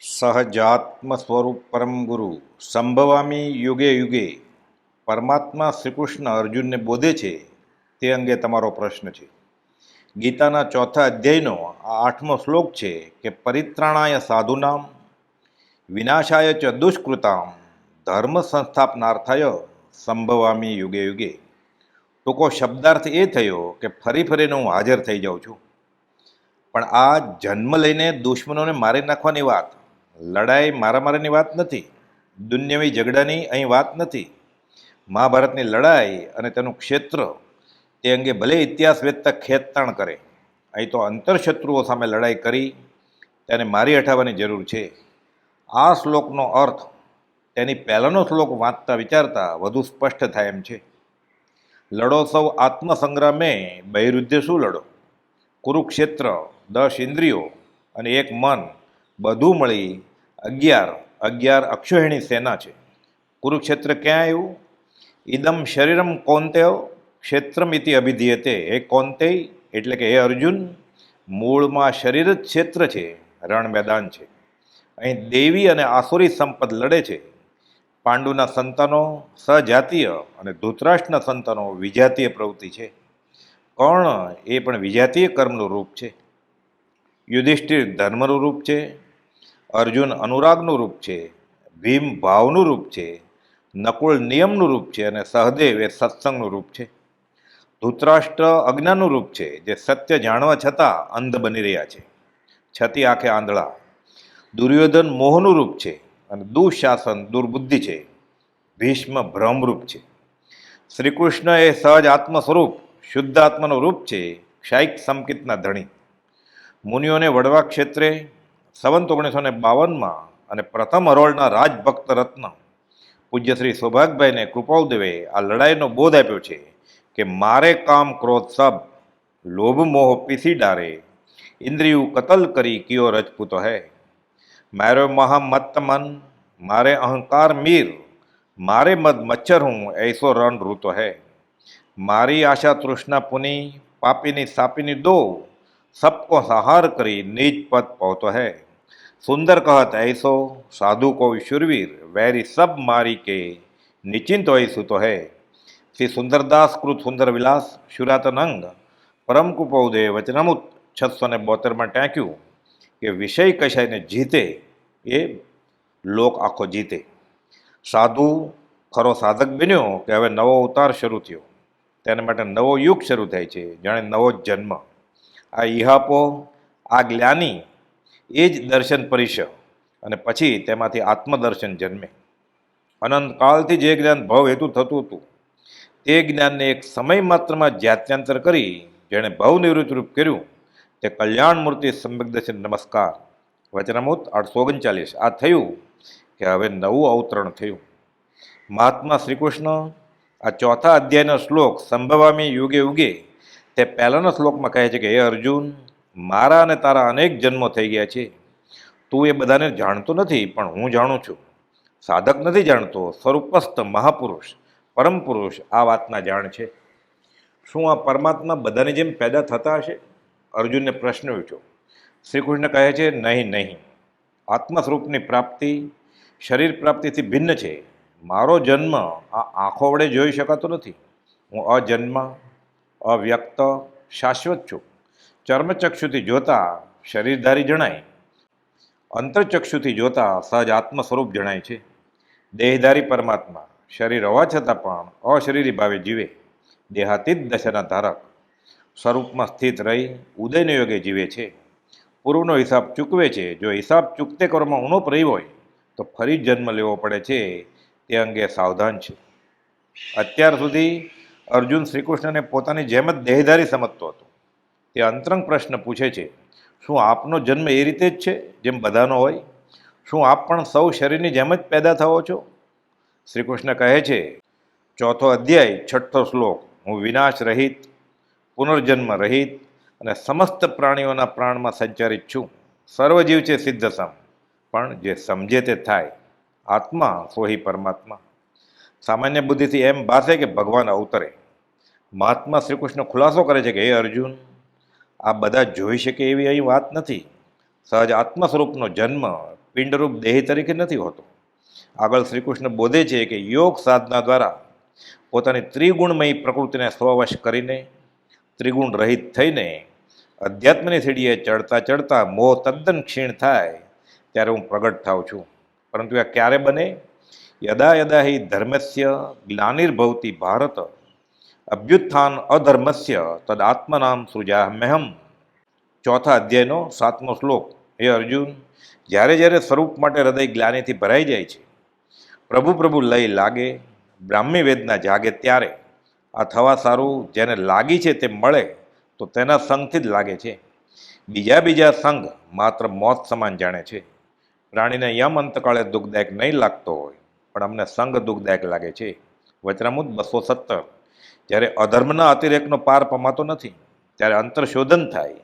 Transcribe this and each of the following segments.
સહજાત્મ સ્વરૂપ પરમ ગુરુ સંભવામી યુગે યુગે પરમાત્મા શ્રીકૃષ્ણ અર્જુનને બોધે છે, તે અંગે તમારો પ્રશ્ન છે। ગીતાના ચોથા અધ્યાયનો આ આઠમો શ્લોક છે કે, પરિત્રાણાય સાધુનામ, વિનાશાય ચ દુષ્કૃતામ, ધર્મ સંસ્થાપનાર્થાય સંભવામી યુગે યુગે. ટૂંકો શબ્દાર્થ એ થયો કે, ફરી ફરીને હું હાજર થઈ જાઉં છું. પણ આ જન્મ લઈને દુશ્મનોને મારી નાખવાની વાત લડાઈ મારામારીની વાત નથી, દુન્યવી ઝઘડાની અહીં વાત નથી. મહાભારતની લડાઈ અને તેનું ક્ષેત્ર તે અંગે ભલે ઇતિહાસ વેચતા ખેતતાણ કરે, અહીં તો અંતરશત્રુઓ સામે લડાઈ કરી તેને મારી હટાવવાની જરૂર છે. આ શ્લોકનો અર્થ તેની પહેલાંનો શ્લોક વાંચતા વિચારતા વધુ સ્પષ્ટ થાય એમ છે. લડો સૌ આત્મસંગ્રામે બહિરુદ્ધે શું લડો? કુરુક્ષેત્ર, દસ ઇન્દ્રિયો અને એક મન, બધું મળી અગિયાર અગિયાર અક્ષોહિણી સેના છે. કુરુક્ષેત્ર ક્યાં આવ્યું? ઇદમ શરીરમ કૌંતેય ક્ષેત્રમિતિ અભિધીયતે. એ કોંતે એટલે કે હે અર્જુન, મૂળમાં શરીર જ ક્ષેત્ર છે રણ મેદાન છે. અહીં દેવી અને આસુરી સંપદ લડે છે. પાંડુના સંતાનો સજાતીય અને ધૃતરાષ્ટ્રના સંતાનો વિજાતીય પ્રવૃત્તિ છે. કર્ણ એ પણ વિજાતીય કર્મનું રૂપ છે? યુધિષ્ઠિર ધર્મનું રૂપ છે અર્જુન અનુરાગનું રૂપ છે, ભીમ ભાવનું રૂપ છે નકુળ નિયમનું રૂપ છે અને સહદેવ એ સત્સંગનું રૂપ છે. ધૃતરાષ્ટ્ર અજ્ઞાનનું રૂપ છે, જે સત્ય જાણવા છતાં અંધ બની રહ્યા છે. છતી આંખે આંધળા. દુર્યોધન મોહનું રૂપ છે અને દુઃશાસન દુર્બુદ્ધિ છે. ભીષ્મ ભ્રમરૂપ છે. શ્રી કૃષ્ણ એ સહજ આત્મ સ્વરૂપ શુદ્ધ આત્માનું રૂપ છે, ક્ષાયિક સંકિતના ધણી. મુનિઓને વડવા ક્ષેત્રે સંવંત ઓગણીસો ને બાવનમાં અને પ્રથમ હરોળના રાજભક્ત રત્ન પૂજ્ય શ્રી સૌભાગભાઈને કૃપાલદેવે આ લડાઈનો બોધ આપ્યો છે કે મારે કામ ક્રોધ સબ, લોભ મોહ પીસી ડારે, ઇન્દ્રિયું કતલ કરી કિયો રજપૂતો હૈ. મારો મહામત મન, મારે અહંકાર મીર, મારે મદ મચ્છર હું એસો રણ ઋતો હૈ. મારી આશા તૃષ્ણા પુની, પાપીની સાપીની દો, સબકો સહાર કરી નિજ પદ પહોંચતો હૈ. સુંદર કહત એસો, સાધુ કોઈ શુરવીર, વેરી સબ મારી કે, નિચિંત હોય સુતો હૈ? શ્રી સુંદરદાસ કૃત સુંદર વિલાસ શુરાતન અંગ પરમ કુપૌદે વચનામુત છસો ને બોતેરમાં ટાંક્યું કે વિષય કશાયને જીતે એ લોક આખો જીતે. સાધુ ખરો સાધક બન્યો કે હવે નવો અવતાર શરૂ થયો. તેના માટે નવો યુગ શરૂ થાય છે. જાણે નવો જન્મ. આ ઇહાપો આ જ્ઞાની એ જ દર્શન પરિશ અને પછી તેમાંથી આત્મદર્શન જન્મે. અનંત કાળથી જે જ્ઞાન ભવ હેતુ થતું હતું, તે જ્ઞાનને એક સમય માત્રમાં જાત્યાંતર કરી, જેણે ભવ નિવૃત્ત રૂપ કર્યું, તે કલ્યાણ મૂર્તિ સમ્યક દર્શન નમસ્કાર, વચનામૂત આઠસો ઓગણચાલીસ. આ થયું કે હવે નવું અવતરણ થયું. મહાત્મા શ્રીકૃષ્ણ, આ ચોથા અધ્યાયનો શ્લોક સંભવામી યુગે યુગે તે પહેલાંના શ્લોકમાં કહે છે કે, હે અર્જુન મારા અને તારા અનેક જન્મો થઈ ગયા છે. તું એ બધાને જાણતો નથી, પણ હું જાણું છું. સાધક નથી જાણતો, સ્વરૂપસ્થ મહાપુરુષ પરમ પુરુષ આ વાતના જાણ છે. શું આ પરમાત્મા બધાની જેમ પેદા થતા હશે? અર્જુનને પ્રશ્ન ઉઠ્યો. શ્રી કૃષ્ણ કહે છે, નહીં નહીં. આત્મ સ્વરૂપની પ્રાપ્તિ શરીર પ્રાપ્તિથી ભિન્ન છે. મારો જન્મ આ આંખો વડે જોઈ શકાતો નથી. હું અજન્મ, અવ્યક્ત, શાશ્વત છું. ચર્મચક્ષુથી જોતા શરીરધારી જણાય. અંતરચક્ષુથી જોતા સહજ આત્મ સ્વરૂપ જણાય છે. દેહધારી પરમાત્મા શરીર હોવા છતાં પણ અશરીરી ભાવે જીવે. દેહાતીત દશાના ધારક સ્વરૂપમાં સ્થિત રહી ઉદયને યોગે જીવે છે. પૂર્વનો હિસાબ ચૂકવે છે. જો હિસાબ ચૂકતે કરવામાં ઉણપ રહી હોય, તો ફરી જન્મ લેવો પડે છે. તે અંગે સાવધાન છે. અત્યાર સુધી અર્જુન શ્રીકૃષ્ણને પોતાની જેમ જ દેહધારી સમજતો હતો. તે અંતરંગ પ્રશ્ન પૂછે છે, શું આપનો જન્મ એ રીતે જ છે, જેમ બધાનો હોય? શું આપ પણ સૌ શરીરની જેમ જ પેદા થવો છો? શ્રી કૃષ્ણ કહે છે, ચોથો અધ્યાય, છઠ્ઠો શ્લોક, હું વિનાશ રહિત, પુનર્જન્મ રહિત અને સમસ્ત પ્રાણીઓના પ્રાણમાં સંચારિત છું. સર્વજીવ છે સિદ્ધસમ પણ જે સમજે તે થાય. આત્મા સોહી પરમાત્મા. સામાન્ય બુદ્ધિથી એમ ભાષે કે ભગવાન અવતરે. મહાત્મા શ્રી ખુલાસો કરે છે કે, હે અર્જુન આ બધા જોઈ શકે એવી અહીં વાત નથી. સહજ આત્મ સ્વરૂપનો જન્મ પિંડરૂપ દેહ તરીકે નથી હોતો. આગળ શ્રી કૃષ્ણ બોધે છે કે યોગ સાધના દ્વારા પોતાની ત્રિગુણમય પ્રકૃતિને સ્વવશ કરીને, ત્રિગુણ રહિત થઈને અધ્યાત્મની સીડીએ ચડતા ચડતા મોહ તદ્દન ક્ષીણ થાય ત્યારે હું પ્રગટ થાઉં છું. પરંતુ આ ક્યારે બને? યદા યદા હિ ધર્મસ્ય ગ્લાનિર્ભવતી ભારત અભ્યુત્થાન અધર્મસ્ય તદ આત્મનામ સૃજામ્યહમ ચોથા અધ્યાયનો સાતમો શ્લોક. હે અર્જુન, જ્યારે જ્યારે સ્વરૂપ માટે હૃદય ગ્લાનિથી ભરાઈ જાય છે, પ્રભુ પ્રભુ લય લાગે, બ્રાહ્મી વેદના જાગે ત્યારે, આ થવા સારું જેને લાગી છે તે મળે, તો તેના સંગથી જ લાગે છે. બીજા બીજા સંગ માત્ર મોત સમાન જાણે છે. પ્રાણીને યમ અંતકાળે દુઃખદાયક નહીં લાગતો હોય, પણ અમને સંગ દુઃખદાયક લાગે છે. વચનામુદ બસો સત્તર. જ્યારે અધર્મના અતિરેકનો પાર પમાતો નથી, ત્યારે અંતરશોધન થાય.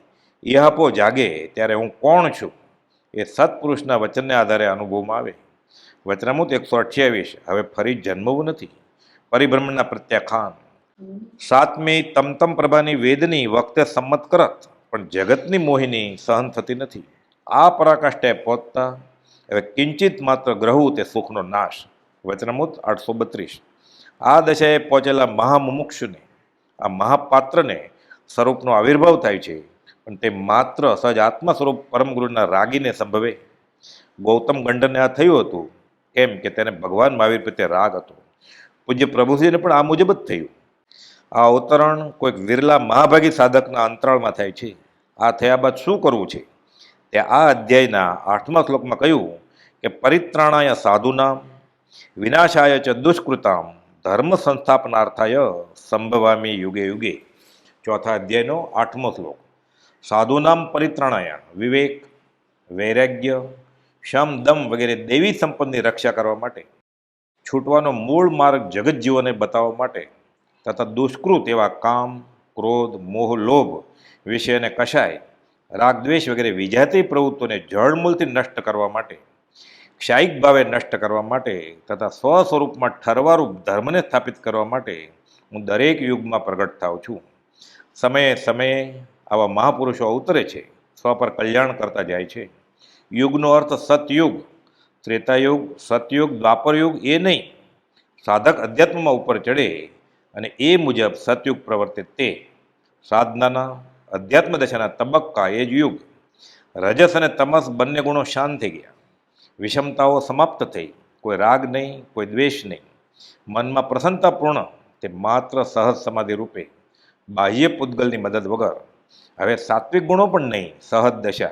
ઇહાપો જાગે, ત્યારે હું કોણ છું? એ સત્પુરુષના વચનને આધારે અનુભવમાં આવે. વચનામુત એકસો અઠ્યાવીસ, હવે ફરી જન્મવું નથી. પરિભ્રમણના પ્રત્યાખાન. સાતમી તમતમ પ્રભાની વેદની વખતે સંમત કરત, પણ જગતની મોહિની સહન થતી નથી. આ પરાકાષ્ઠાએ પહોંચતા, હવે કિંચિત માત્ર ગ્રહવું તે સુખનો નાશ. વચનમુત આઠસો બત્રીસ. આ દશાએ પહોંચેલા મહામુમુક્ષુને, આ મહાપાત્રને સ્વરૂપનો આવિર્ભાવ થાય છે. પણ તે માત્ર સહજ આત્મા સ્વરૂપ પરમગુરુના રાગીને સંભવે. ગૌતમ ગંડરને આ થયું હતું, કેમ કે તેને ભગવાન મહાવીર પ્રત્યે રાગ હતો. પૂજ્ય પ્રભુજીને પણ આ મુજબ જ થયું. આ અવતરણ કોઈક વિરલા મહાભાગી સાધકના અંતરાળમાં થાય છે. આ થયા બાદ શું કરવું છે? તે આ અધ્યાયના આઠમા શ્લોકમાં કહ્યું કે પરિત્રાણાય સાધુનામ, વિનાશાય ચ દુષ્કૃતામ ધર્મ સંસ્થાપનાર્થાય સંભવામી યુગે યુગે ચોથા અધ્યાયનો આઠમો શ્લોક સાધુનામ પરિત્રણાય વિવેક વૈરાગ્ય શમ દમ વગેરે દેવી સંપદની રક્ષા કરવા માટે, છૂટવાનો મૂળ માર્ગ જગત જીવોને બતાવવા માટે, તથા દુષ્કૃત એવા કામ, ક્રોધ, મોહ, લોભ વિષય અને કશાય, રાગદ્વેષ વગેરે વિજાતી પ્રવૃત્તિઓને જળમૂળથી નષ્ટ કરવા માટે ક્ષાયિક ભાવે નષ્ટ કરવા માટે તથા સ્વ સ્વરૂપમાં ઠરવારૂપ ધર્મને સ્થાપિત કરવા માટે હું દરેક યુગમાં પ્રગટ થાઉં છું. સમયે સમયે આવા મહાપુરુષો અવતરે છે, સ્વ પર કલ્યાણ કરતા જાય છે. યુગનો અર્થ સતયુગ, ત્રેતાયુગ, સતયુગ, દ્વાપરયુગ એ નહીં. સાધક અધ્યાત્મમાં ઉપર ચડે અને એ મુજબ સતયુગ પ્રવર્તે તે. સાધનાના અધ્યાત્મ દશાના તબક્કા એ જ યુગ. રજસ અને તમસ બંને ગુણો શાંત થઈ ગયા. વિષમતાઓ સમાપ્ત થઈ. કોઈ રાગ નહીં, કોઈ દ્વેષ નહીં. મનમાં પ્રસન્નતાપૂર્ણ તે માત્ર સહજ સમાધિ રૂપે. બાહ્ય પૂતગલની મદદ વગર. હવે સાત્વિક ગુણો પણ નહીં, સહજ દશા.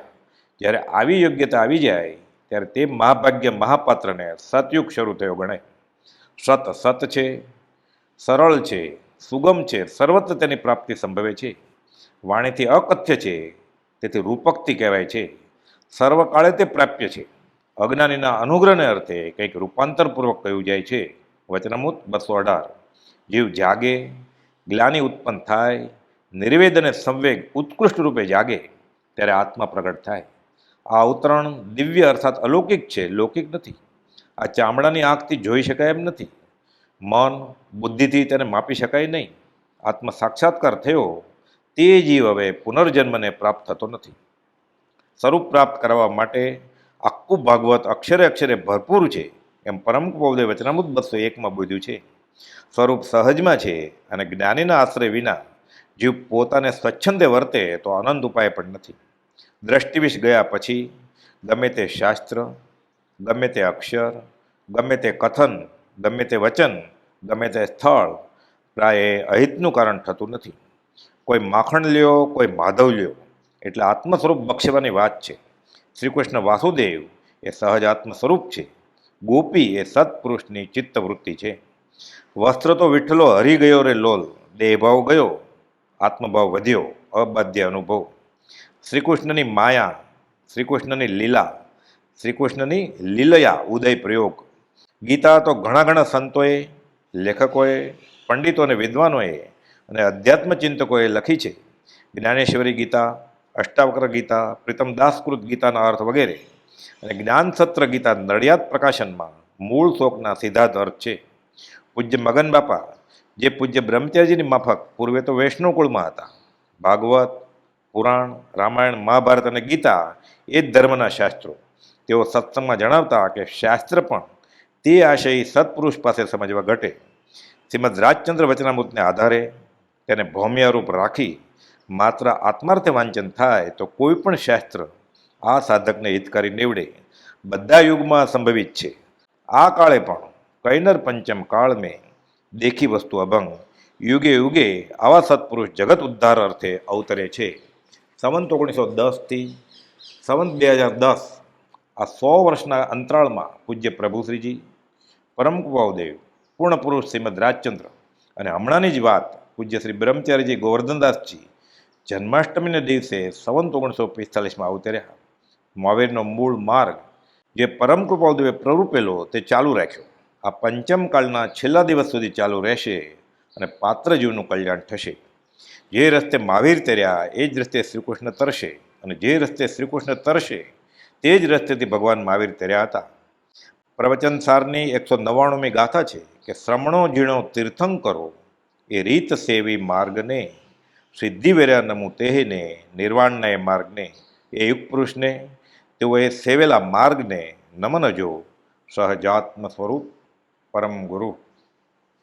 જ્યારે આવી યોગ્યતા આવી જાય, ત્યારે તે મહાભાગ્ય મહાપાત્રને સતયુગ શરૂ થયો ગણાય. સત સત છે, સરળ છે, સુગમ છે, સર્વત્ર તેની પ્રાપ્તિ સંભવે છે. વાણીથી અકથ્ય છે, તેથી રૂપકથી કહેવાય છે. સર્વકાળે તે પ્રાપ્ય છે. અજ્ઞાનીના અનુગ્રહને અર્થે કંઈક રૂપાંતરપૂર્વક કહ્યું જાય છે. વચનમૂત બસો અઢાર. જીવ જાગે ગ્લાની ઉત્પન્ન થાય નિર્વેદ અને સંવેગ ઉત્કૃષ્ટ રૂપે જાગે, ત્યારે આત્મા પ્રગટ થાય. આ અવતરણ દિવ્ય અર્થાત અલૌકિક છે, લૌકિક નથી. આ ચામડાની આંખથી જોઈ શકાય એમ નથી. મન, બુદ્ધિથી તેને માપી શકાય નહીં. આત્મ સાક્ષાત્કાર થયો, તે જીવ હવે પુનર્જન્મને પ્રાપ્ત થતો નથી. સ્વરૂપ પ્રાપ્ત કરવા માટે આખું ભાગવત અક્ષરે અક્ષરે ભરપૂર છે. એમ પરમ પૌદે વચનામૃત બસો એકમાં બોધ્યું છે. સ્વરૂપ સહજમાં છે અને જ્ઞાનીના આશ્રય વિના જીવ પોતાને સ્વચ્છંદે વર્તે તો આનંદ ઉપાય પણ નથી. દ્રષ્ટિવિશ ગયા પછી ગમે તે શાસ્ત્ર, ગમે તે અક્ષર, ગમે તે કથન, ગમે તે વચન, ગમે તે સ્થળ પ્રાય અહિતનું કારણ થતું નથી. કોઈ માખણ લ્યો, કોઈ માધવ લ્યો. એટલે આત્મસ્વરૂપ બક્ષવાની વાત છે. શ્રી કૃષ્ણ વાસુદેવ એ સહજ આત્મ સ્વરૂપ છે. ગોપી એ સત્પુરુષની ચિત્તવૃત્તિ છે. વસ્ત્ર તો વિઠ્ઠલો હરી ગયો રે લોલ, દેહભાવ ગયો, આત્મભાવ વધ્યો, અબાધ્ય અનુભવ. શ્રીકૃષ્ણની માયા, શ્રીકૃષ્ણની લીલા, શ્રીકૃષ્ણની લીલયા ઉદય પ્રયોગ. ગીતા તો ઘણા ઘણા સંતોએ, લેખકોએ પંડિતો અને વિદ્વાનોએ અને અધ્યાત્મ ચિંતકોએ લખી છે. જ્ઞાનેશ્વરી ગીતા અષ્ટાવક્ર ગીતા, પ્રીતમ દાસકૃત ગીતાના અર્થ વગેરે. અને જ્ઞાન સત્ર ગીતા નડિયાદ પ્રકાશનમાં મૂળ શોકના સિદ્ધાર્થ અર્થ છે. પૂજ્ય મગન બાપા, જે પૂજ્ય બ્રહ્મચારીજીની માફક, પૂર્વે તો વૈષ્ણવ કુળમાં હતા. ભાગવત, પુરાણ, રામાયણ, મહાભારત અને ગીતા એ જ ધર્મના શાસ્ત્રો. તેઓ સત્સંગમાં જણાવતા કે શાસ્ત્ર પણ તે આશય સત્પુરુષ પાસે સમજવા ઘટે. શ્રીમદ રાજચંદ્ર વચનામૃતને આધારે તેને ભૌમ્યરૂપ રાખી માત્ર આત્માર્થે વાંચન થાય તો કોઈ પણ શાસ્ત્ર આ સાધકને હિતકારી નીવડે. બધા યુગમાં સંભવિત છે. આ કાળે પણ કૈનર પંચમ કાળ મેં દેખી વસ્તુ અભંગ યુગે યુગે આવા સત્પુરુષ જગત ઉદ્ધાર અર્થે અવતરે છે. સંવંત ઓગણીસો દસથી સંવંત બે હજાર દસ આ સો વર્ષના અંતરાળમાં પૂજ્ય પ્રભુશ્રીજી, પરમ કુવાવદેવ પૂર્ણ પુરુષ શ્રીમદ રાજચંદ્ર અને હમણાંની જ વાત પૂજ્ય શ્રી બ્રહ્મચારીજી ગોવર્ધનદાસજી જન્માષ્ટમીના દિવસે સંવંત ઓગણીસો પિસ્તાલીસમાં અવતર્યા. મહાવીરનો મૂળ માર્ગ જે પરમ કૃપાદેવે પ્રરૂપેલો તે ચાલુ રાખ્યો. આ પંચમકાળના છેલ્લા દિવસ સુધી ચાલુ રહેશે અને પાત્ર જીવનું કલ્યાણ થશે. જે રસ્તે મહાવીર તર્યા, એ જ રસ્તે શ્રીકૃષ્ણ તરશે અને જે રસ્તે શ્રીકૃષ્ણ તરશે, તે જ રસ્તેથી ભગવાન મહાવીર તર્યા હતા. પ્રવચન સારની એકસો નવ્વાણુંમી ગાથા છે કે શ્રમણો જીણો તીર્થંકરો, એ રીત સેવી માર્ગને સિદ્ધિ વેર્યા નમુ તેહને નિર્વાણના એ માર્ગને, એ યુગ પુરુષને, તેઓએ સેવેલા માર્ગને નમનજો સહજાત્મ સ્વરૂપ પરમ ગુરુ.